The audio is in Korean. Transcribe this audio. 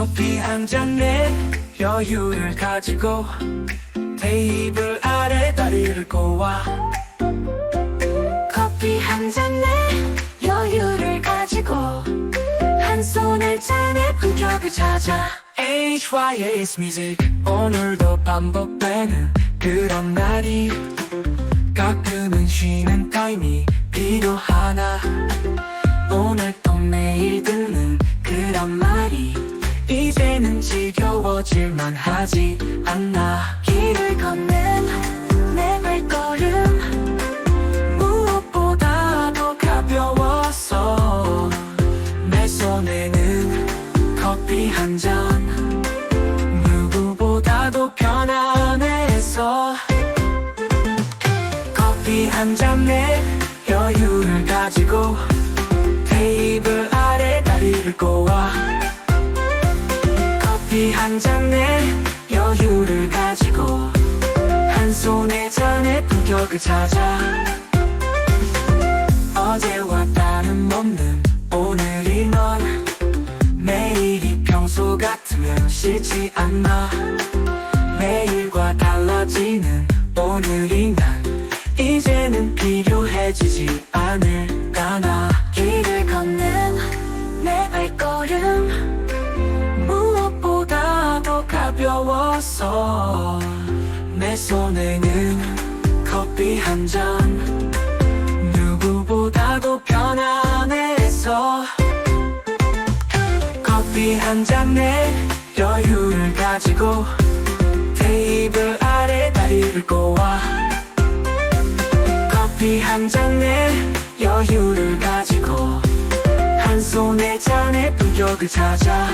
커피 한 잔에 여유를 가지고 테이블 아래 다리를 꼬아 커피 한 잔에 여유를 가지고 한 손을 잔에 품격을 찾아 HYS music. 오늘도 반복되는 그런 날이 가끔은 쉬는 타임이 필요하나? 오늘 또 매일 듣는 지겨워질만 하지 않나. 길을 걷는 내 발걸음 무엇보다도 가벼웠어 내 손에는 커피 한 잔 누구보다도 편안해서 커피 한 잔에 여유를 가지고 한 잔에 여유를 가지고 한 손에 잔의 품격을 찾아 어제와 다름없는 오늘이 넌 매일이 평소 같으면 싫지 않나. 매일과 달라지는 오늘이 난 이제는 필요해지지 가벼웠어 내 손에는 커피 한 잔. 누구보다도 편안해서 커피 한 잔에 여유를 가지고 테이블 아래 다리를 꼬아. 커피 한 잔에 여유를 가지고 한 손에 잔의 품격을 찾아